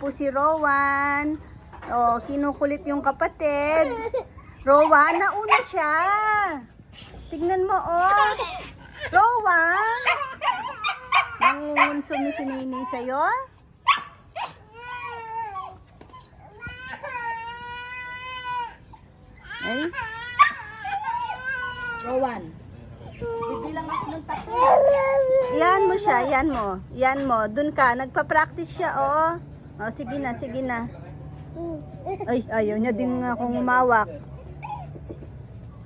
po si Rowan. Oh, kinukulit yung kapatid. Rowan, nauna siya. Tignan mo, oh. Rowan. Nangungunsumi si Nene sa'yo? Ay. Rowan. Bibilang ako ng tatlo. Yan mo siya, yan mo. Yan mo. Dun ka. Nagpa-practice siya, oh. Oh, sige na, sige na. Ay, ayaw niya din nga akong umawak.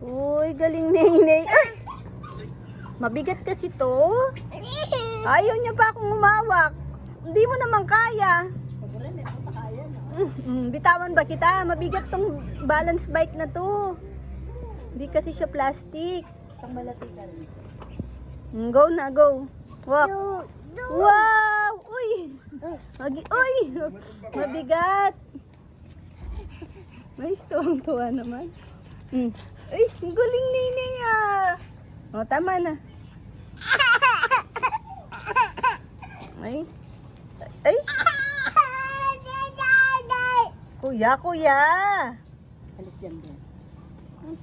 Uy, galing Nene. Ay! Mabigat kasi to. Ayaw niya pa akong umawak. Hindi mo naman kaya. Mm, mm, bitawan ba kita? Mabigat tong balance bike na to. Hindi kasi siya plastic. Mm, Go na, go. Walk. Wow! Uy! Magi Uy! Mabigat! Ay, tuwang-tuwa naman. Mm. Ay, ang galing ni Nea! O, tama na. Ay. Ay. Kuya, kuya! Alis yan din.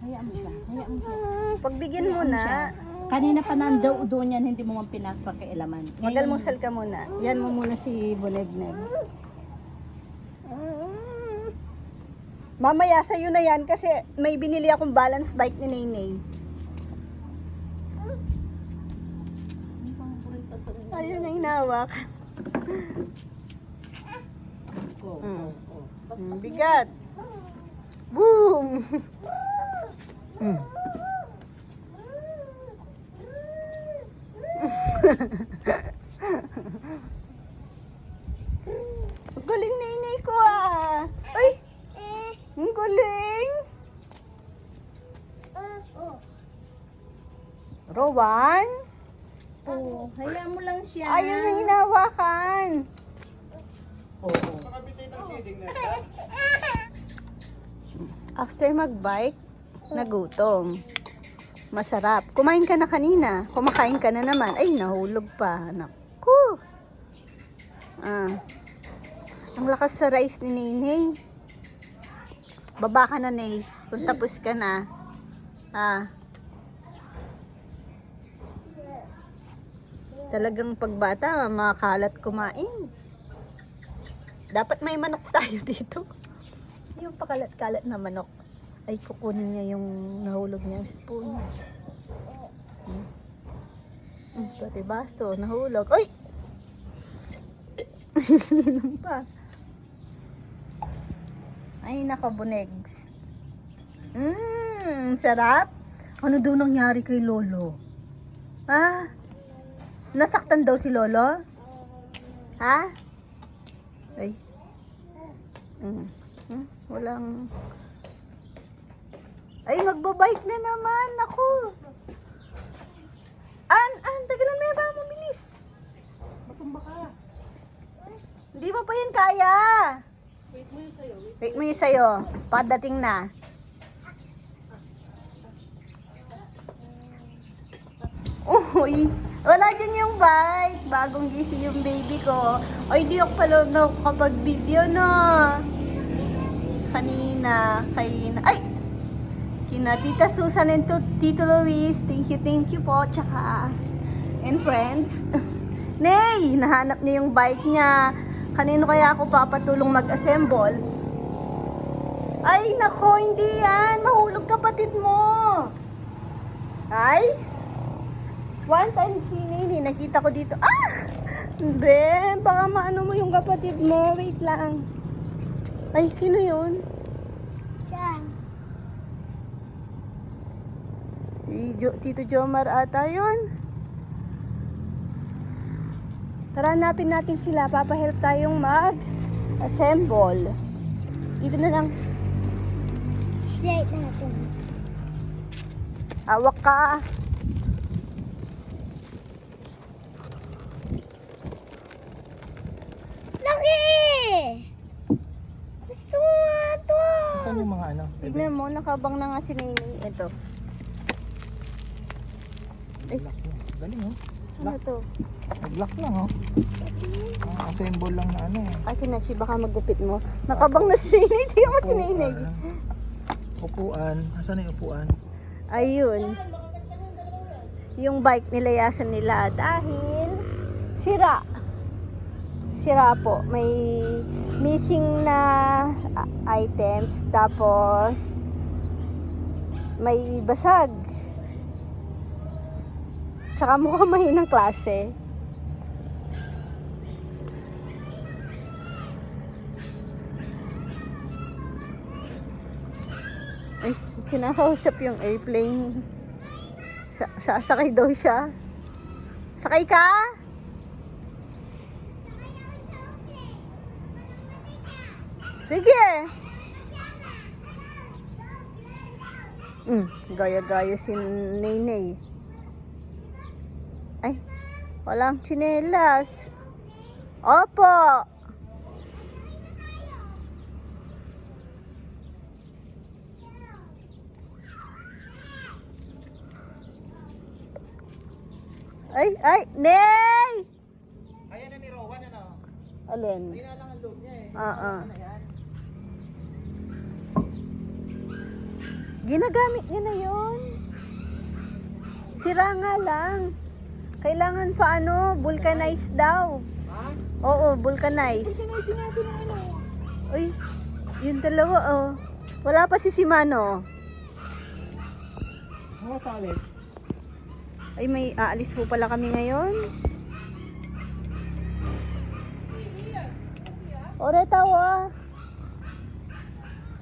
Hayaan mo siya. Hayaan mo siya. Pagbigyan mo na. Kanina pa nandaw doon yan, hindi mo man pinagpakialaman. Magalmusal ka muna. Yan mo muna si Bunegneg. Mamaya sa'yo na yan kasi may binili akong balance bike ni Naynay. Ayun na hinawak. Mm. Mm, bigat. Boom! Mm. Galing Naynay ko ah. Ay! Ang galing! Rowan? Oh, hayaan mo lang siya. Ayaw niya hinawakan. Oo. Oh, After magbike, nagutom. Masarap. Kumain ka na kanina. Kumakain ka na naman. Ay, nahulog pa. Naku. Ah. Ang lakas sa rice ni Nene. Baba ka na, Nay. Kung tapos ka na. Ah. Talagang pagbata, makalat kumain. Dapat may manok tayo dito. Yung pakalat-kalat na manok. Ay, kukunin niya yung nahulog niyang spoon. Hmm. Hmm, pati baso, nahulog. Ay! Inom pa. Ay, nakabunegs. Mmm, sarap. Ano daw nangyari kay Lolo? Ha? Nasaktan daw si Lolo? Ha? Ay. Mm. Hmm, walang... Ay, magbabike na naman. Ako. An, an, tagalan mo ba? Mabilis. Matumba ka. Hindi mo pa yan kaya. Wait mo yun sa'yo. Wait. Wait mo yung sa'yo. Padating na. Uy, wala dyan yung bike. Bagong gising yung baby ko. Ay, di ako pala nakapag-video na. Kanina, kay... Ay! Kina Tita Susan and to Tito Luis. Thank you, thank you po. Tsaka, and friends. Nay! Nahanap niya yung bike niya. Kanino kaya ako papatulong mag-assemble? Ay, nako, hindi yan. Mahulog kapatid mo. Ay? One time si Nini, nakita ko dito. Ah! Hindi, baka maano mo yung kapatid mo. Wait lang. Ay, sino yun? Si jo, Tito Jomar ata yun. Tara, hanapin natin sila. Papahelp tayong mag-assemble. Dito na lang. Slide natin. Hawak ka. Laki! Gusto nga to. Saan yung mga ano? Tignan mo, nakabang na nga si Nini. Ito. Galing oh. Ano to? Nag-lock lang oh. Ang assemble lang na ano eh. Ate Nachi, baka magupit mo. Nakabang na si Ninay. Hindi ako si Ninay. Upuan. Upuan. Asan na yung upuan? Ayun. Yung bike nilayasan nila dahil sira. Sira po. May missing na ah, items. Tapos may basag. Tsaka mukhang mahinang klase. Ay, kinakausap yung airplane. Sa sasakay daw siya. Sakay ka? Sige. Mm, gaya-gaya si Nenay. Walang tsinelas. Opo. Ay, ay, Ney! Ayan na ni Rowan ano. Alin? Kaya lang ang loob niya eh. Oo. Ano yan? Ginagamit niya na yun. Sira nga lang. Kailangan pa ano, vulcanize daw. Ha? Oo, vulcanize. Sinaysin natin ang ano. Uy, yung dalawa oh. Wala pa si Shimano. Mga talit. Ay, may aalis po pala kami ngayon. Ore tawa.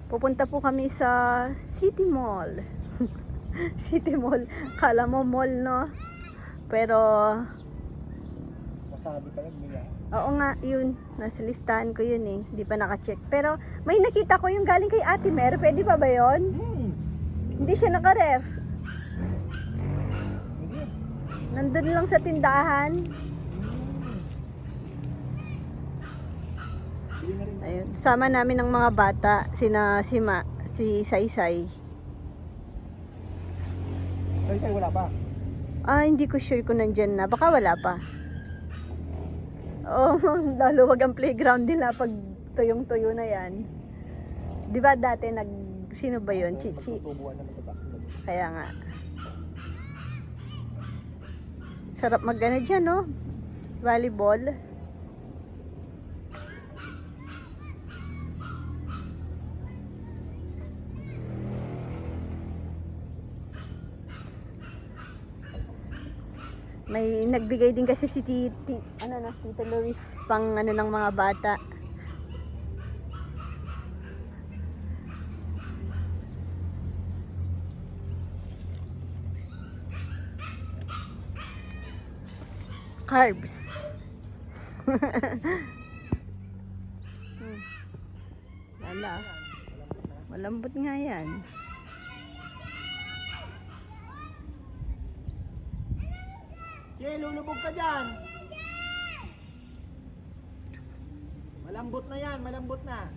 Pupunta po kami sa City Mall. City Mall. Kala mo mall, no? Pero, Masabi pa lang nila. oo nga, yun. Nasa listahan ko yun eh. Hindi pa nakacheck. Pero, may nakita ko yung galing kay Ate Mer. Pwede pa ba yun? Hmm. Hindi siya naka-ref. Hindi. Nandun lang sa tindahan. Ayun. Sama namin ng mga bata. Sina, si Ma, si Saysay. Ay, ay, wala pa. Ah, hindi ko sure kung nandyan na. Baka wala pa. Oh, laluwag ang playground nila pag tuyong-tuyo na yan. Di ba dati nag... Sino ba yun? Chichi. Kaya nga. Sarap mag ano dyan, no? Volleyball. May nagbigay din kasi si Titi, ano na, Tita Luis, pang ano ng mga bata. Carbs. hmm. Lala. Malambot nga yan. Che, lulubog ka dyan. Malambot na yan, malambot na.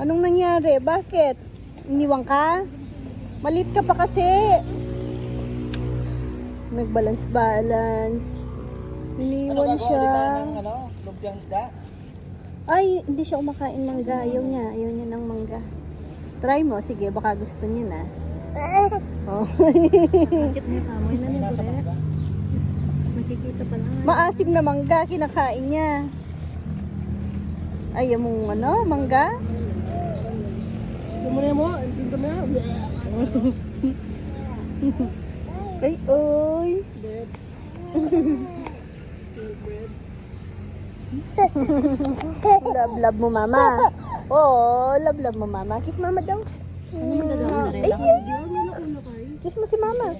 Anong nangyari? Bakit? Iniwang ka? Malit ka pa kasi. Nagbalance-balance. Iniwan ano, siya. gagawa tayo ng ano, lumpiang isda? Ay, hindi siya kumakain mangga. Ayaw niya. Ayaw niya ng mangga. Try mo. Sige, baka gusto niya na. Oh. Bakit may kamoy na May nasa mangga. Makikita pa lang. Maasim na mangga. Kinakain niya. Ayaw mong ano, mangga? Lumulay mo, mo na. Ay, oy. love, love mo mama. Oo, love, love mo mama. Kiss mama daw. Ano rin? Ay, ay. Kiss mo si mama.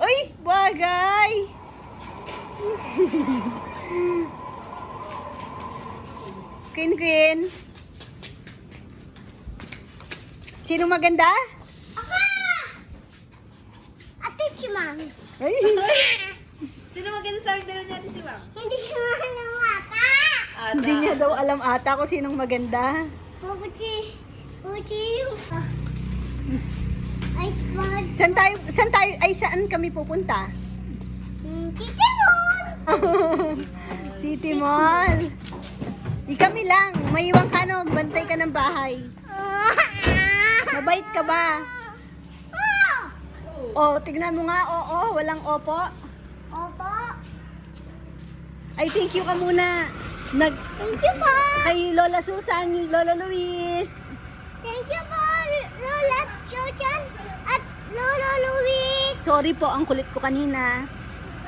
Uy, bagay! Queen, Queen. Sino maganda? Ate si Mami. Ay, Sino maganda sa akin dalawa natin si Ma'am? Hindi si Mami mata. Hindi niya daw alam ata kung sinong maganda. Pupuchi. Pupuchi yung... Ay, bad. Saan tayo, saan tayo, ay saan kami pupunta? Tita Mon! City Mall. Di kami lang. May iwang ka no, bantay ka ng bahay. Mabait ka ba? Ah! O, tignan mo nga, oo, walang opo. Opo. Ay, thank you ka muna. Nag, Thank you po. kay Lola Susan, Lola Luis. Thank you po, Lola Chuchan at Lolo Luis. Sorry po, ang kulit ko kanina.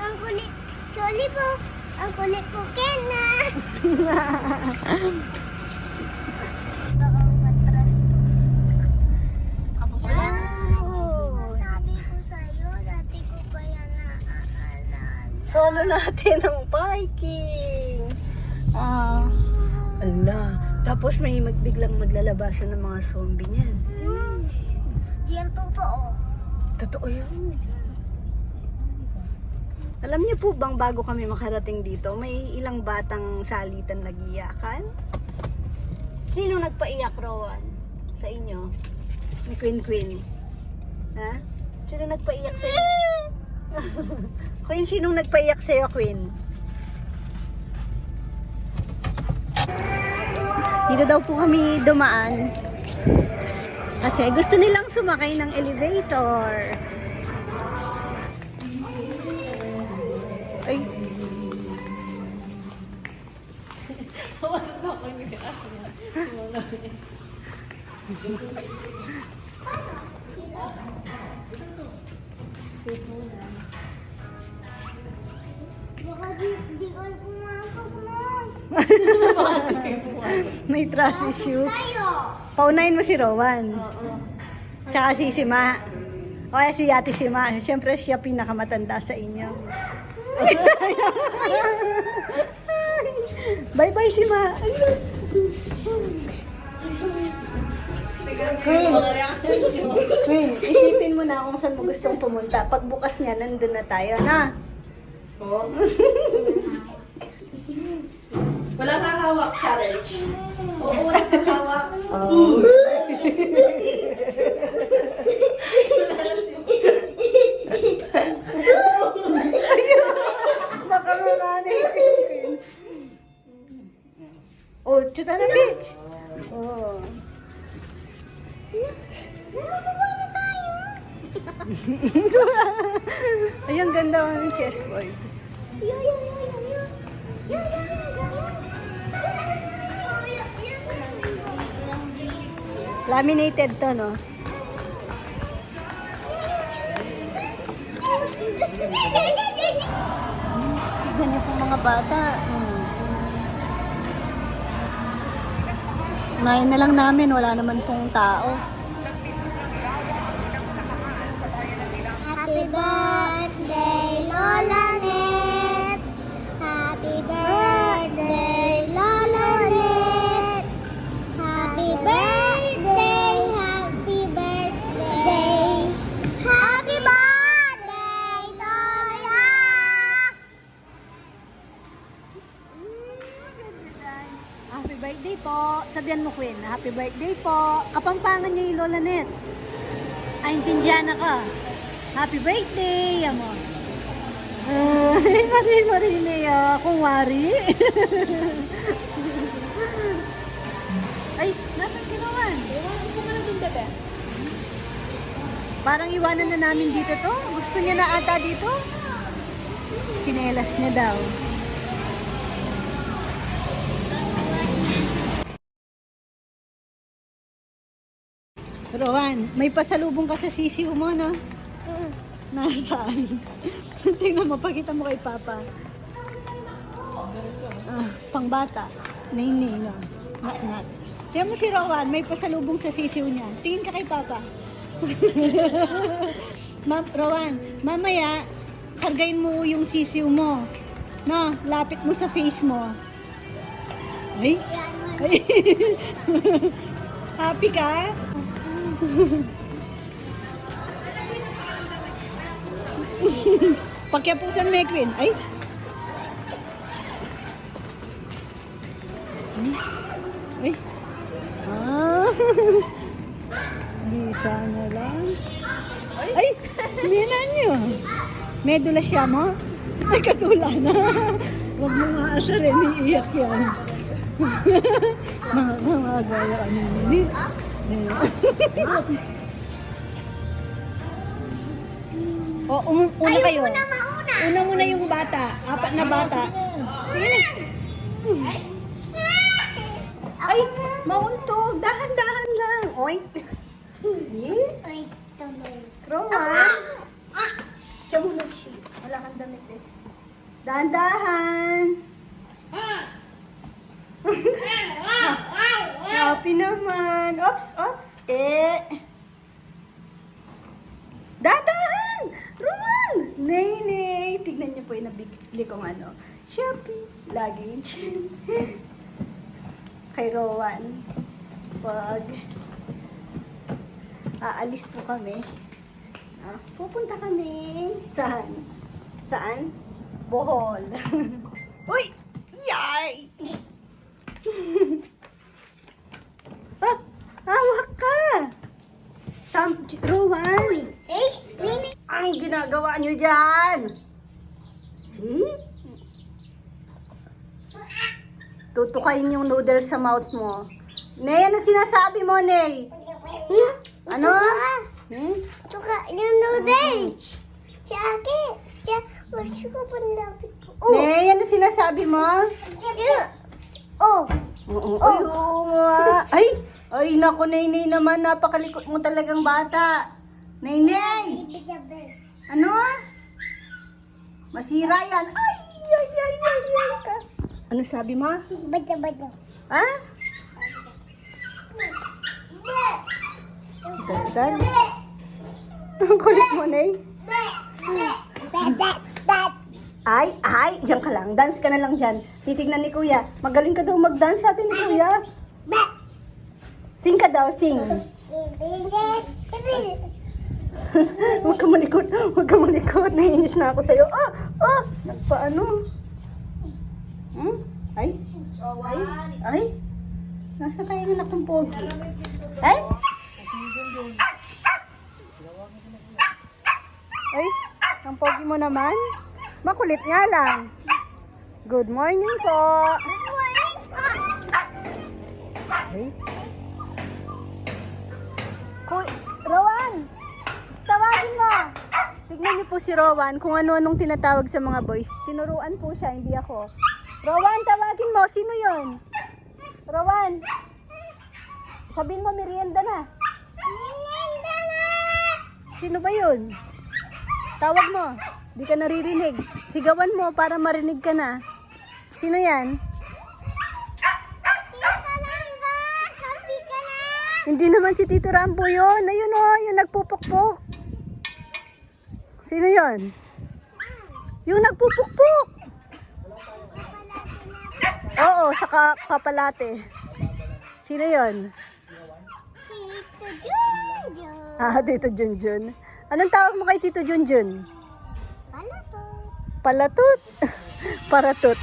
Ang kulit. Sorry po. Ang kulit Kena. Ko naaalala. Solo natin ang parking. Ah, ala. Tapos may magbiglang maglalabasan ng mga zombie niyan. Hmm. Di yan totoo. Totoo yun. Alam niyo po bang bago kami makarating dito, may ilang batang salitan nagiyakan? Sino nagpaiyak, Rowan? Sa inyo? Ni Queen Queen. Ha? Sino nagpaiyak sa inyo? Queen, sinong nagpaiyak sa'yo, Queen? Dito daw po kami dumaan. Kasi gusto nilang sumakay ng elevator. Ay. Baka di, di ko pumasok na. May trust issue. Tayo. Paunahin mo si Rowan. Tsaka si Sima. O kaya si Ate Sima. Siyempre siya pinakamatanda sa inyo. Bye-bye Sima. Queen, Queen, isipin mo na kung saan mo gustong pumunta. Pagbukas niya, nandun na tayo, na? Wala kang hawak, Charles. Oo, wala kang Laminated to, no? Tignan niyo po mga bata. Hmm. Unahin na lang namin, wala naman pong tao. Happy birthday, Lola Sabihan mo, Queen. Happy birthday po. Kapampangan niya yung Lola Net. Ay, intindihan ka. Happy birthday! Yan mo. Ay, mari marine ya. Kung wari. Ay, nasan si Rowan? Iwanan ko na dun, bebe. Parang iwanan na namin dito to. Gusto niya na ata dito. Chinelas niya daw. Rowan, may pasalubong ka sa sisiw mo, no? Nasaan? Tingnan mo, pakita mo kay Papa. Ah, pangbata. Nini, no? Nat, nat. Tingnan mo si Rowan, may pasalubong sa sisiw niya. Tingin ka kay Papa. Ma'am, Rowan, mamaya, kargain mo yung sisiw mo. No, lapit mo sa face mo. Ay, ay. Happy ka? Pagkapusan mo, Queen. Ay. Ay. Ah. Bisa na lang. Ay, mina nyo. Medula siya mo? Ay, katula na. Huwag mo nga asarin, iiyak yan. mga mga gaya ano yun. O, um, una kayo. Una mauna. Una muna yung bata. Apat na bata. Ay, mauntog. Dahan-dahan lang. Oink. Eh, Ay, tuloy. Roman. Diyan mo na, Chi. Wala kang damit eh. Dahan-dahan. Happy naman. Ops, ops. Eh. Dadahan! Roman! Nay, nay. Tignan niyo po yung nabigli kong ano. Shopee. Luggage. Kay Rowan. Pag aalis po kami. Ah, pupunta kami. Saan? Saan? Bohol. Uy! Yay! ah, hawak ka! Tam, Rowan! Eh, Nini. Ang niyo dyan? See? Tutukayin yung noodles sa mouth mo. Ney, ano sinasabi mo, Ney? Hmm? Ano? Hmm? Tuka, yung noodles. Tsaka, tsaka, gusto ko pa nilapit ko. Oh, Ney, ano sinasabi mo? oh, Oo, ay, oo nga. Ay, ay, naku, Ney, Ney naman, napakalikot mo talagang bata. Ney, Ney, ano? Masira yan. Ay, ay, ay, ay, ay. Ano sabi mo? Bada, bada. Ha? Dandan. Ang kulit mo, Ney. Ay, ay, diyan ka lang. Dance ka na lang dyan. Titignan ni Kuya. Magaling ka daw mag-dance, sabi ni Kuya. Sing ka daw, sing. Huwag ka malikot. Huwag ka malikot. Naiinis na ako sa'yo. Ah! Ah! Nagpaano? Hmm? Ay? Ay? Ay? Nasa kaya ng akong pogi? Ay? Ay? Ang pogi mo naman? Makulit nga lang. Good morning po. Ay? Kuy, Rowan! Tawagin mo! Tignan niyo po si Rowan kung ano-anong tinatawag sa mga boys. Tinuruan po siya, hindi ako. Rowan, tawagin mo. Sino yon? Rowan! Sabihin mo, merienda na. Sino ba yun? Tawag mo. Di ka naririnig. Sigawan mo para marinig ka na. Sino yan? Hindi naman si Tito Rambo yun. Ayun o, yung nagpupukpok. Sino yon? Yung nagpupukpok. Oo, sa ka- kapalate. Sino yon? Ah, Tito Junjun. Anong tawag mo kay Tito Junjun? Palatut. Paratot.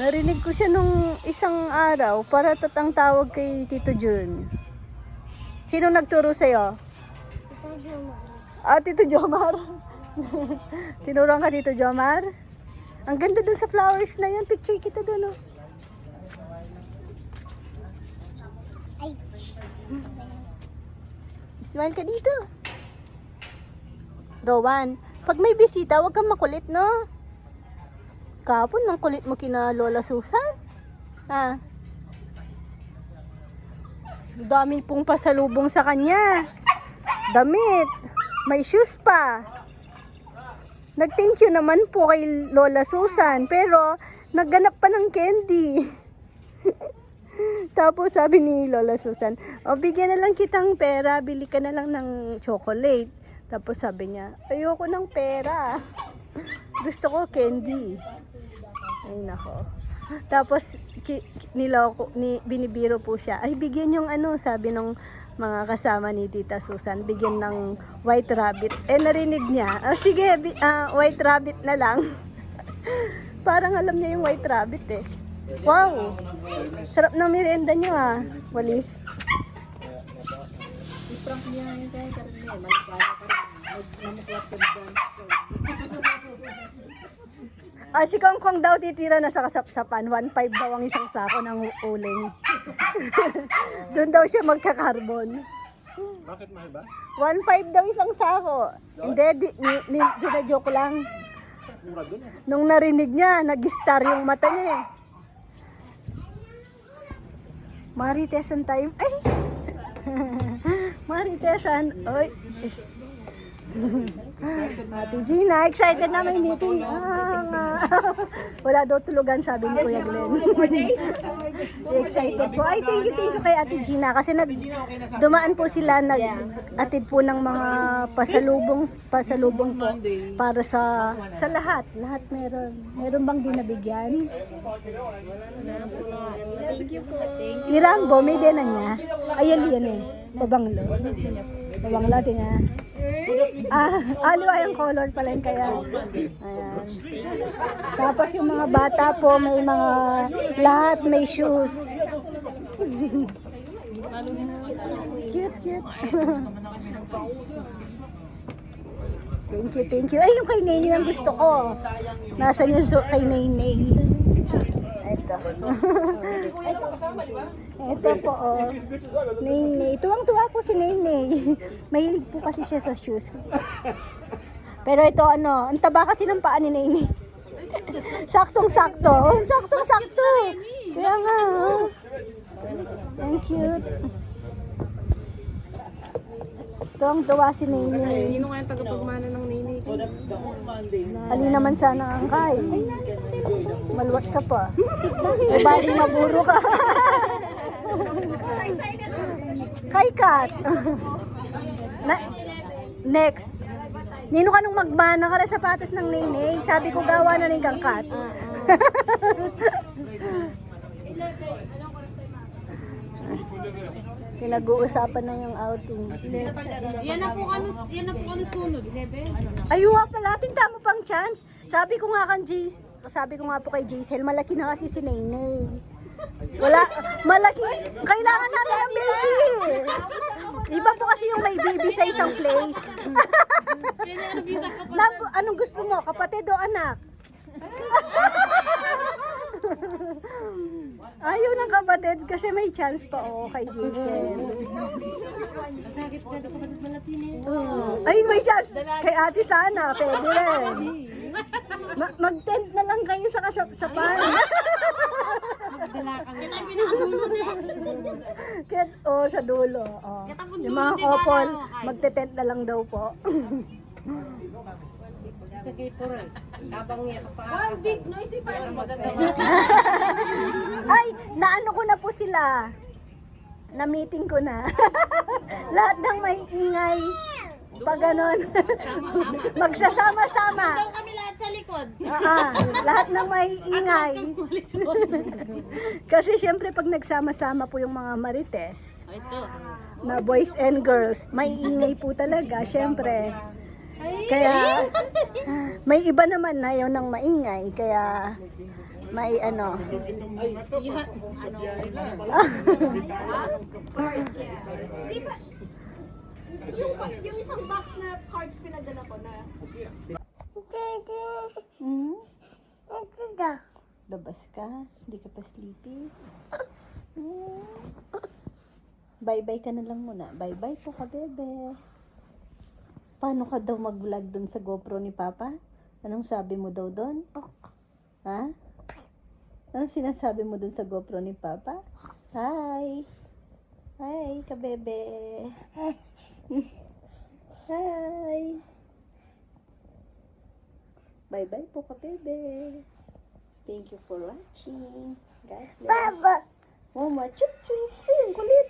Narinig ko siya nung isang araw, paratot ang tawag kay Tito Jun. Sino nagturo sa'yo? Ah, Tito Jomar. Tinuruan ka Tito Jomar? Ang ganda dun sa flowers na yan. Picture kita dun, oh. Ay, Smile ka dito. Rowan, pag may bisita, huwag kang makulit, no? Kapon, ang kulit mo kina Lola Susan. Ha? Dami pong pasalubong sa kanya. Damit. May shoes pa. Nag-thank you naman po kay Lola Susan. Pero, nagganap pa ng candy. Tapos sabi ni Lola Susan, o bigyan na lang kitang pera, bili ka na lang ng chocolate. Tapos sabi niya, ayoko ng pera. Gusto ko candy. Ay nako. Tapos ki, ki- niloko, ni, binibiro po siya, ay bigyan yung ano, sabi nung mga kasama ni Tita Susan, bigyan ng white rabbit. Eh narinig niya, oh, sige, ah, white rabbit na lang. parang alam niya yung white rabbit eh. Wow! Sarap ng merienda niyo ah. Walis. I-prank niya. Ah, si Kong Kong daw titira na sa kasapsapan. 1.5 daw ang isang sako ng uling. Doon daw siya magka-carbon. Bakit mahal ba? 1.5 daw isang sako. Hindi, di, ni, ni, joke lang. Mura dun eh. Nung narinig niya, nag-star yung mata niya eh. Maritesan time. Ay! Maritesan. Oy. Ate Gina, excited na may meeting. Ah. Wala daw tulugan, sabi ni Kuya Glenn. excited po. Ay, thank you, thank you kay Ate Gina. Kasi nag, dumaan po sila, nag-atid po ng mga pasalubong, pasalubong po para sa sa lahat. Lahat meron. Meron bang di nabigyan? Thank you po. Ni Rambo, may dena niya. Ayan yan eh. Babanglo. Babanglo, tinga. Ah, aliwa yung color pala yun kaya. Ayan. Tapos yung mga bata po, may mga lahat may shoes. cute, cute. thank you, thank you. Ay, yung kay Nene ang gusto ko. Nasaan yung kay Nene? Ito. Ito po, oh. Nene. Tuwang-tuwa po si Nene. Mahilig po kasi siya sa shoes. Pero ito ano, ang taba kasi ng paa ni Nene. Saktong-sakto. Oh, Saktong-sakto. Kaya nga, oh. Ang cute. Tuwang-tuwa si Nene. Sino nga yung tagapagmana ng nini? Ali naman sana ang kay. Malwat ka pa. Bali maburo ka. kay Kat. Na, next. Nino ka nung magmana ka na sapatos ng nene. Sabi ko gawa na rin kang Kat. Pinag-uusapan na yung outing. Yan na po ano, yan na po ano sunod. Ayuha pala, tingnan mo pang chance. Sabi ko nga kan Jace, sabi ko nga po kay Jace, malaki na kasi si Naynay. Wala, malaki. Kailangan namin ng baby. Iba po kasi yung may baby sa isang place. Lab, anong gusto mo? Kapatid o anak? Ayaw ng kapatid kasi may chance pa oh kay Jason. Sakit ka ito kapatid malatin eh. Ay, may chance. Kay ate sana, pwede. Ma- mag-tent na lang kayo sa kasapan. Dala kami. Pinakadulo. Kaya, oh, sa dulo. Oh. Yung mga couple, magte-tent na lang daw po. Kay Puro. Habang niya pa. One big noisy pa. Ay, naano ko na po sila. Na-meeting ko na. Lahat ng may ingay. Pag ganon. Magsasama-sama. kami lahat sa likod. Ah, lahat ng may ingay. Kasi syempre pag nagsama-sama po yung mga marites, Ito. na boys and girls, may ingay po talaga, syempre. Kaya, may iba naman na yun ng maingay, kaya may ano. Yung isang box na cards pinadala ko na. Hmm? Ito daw. Labas ka? Hindi ka pa sleepy? Bye-bye ka na lang muna. Bye-bye po ka, bebe. Paano ka daw mag-vlog dun sa GoPro ni Papa? Anong sabi mo daw doon? Ha? Anong sinasabi mo dun sa GoPro ni Papa? Hi! Hi, ka bebe. Hi! Bye-bye po ka, bebe. Thank you for watching. God bless. Mama, chup chup. Ay, ang kulit.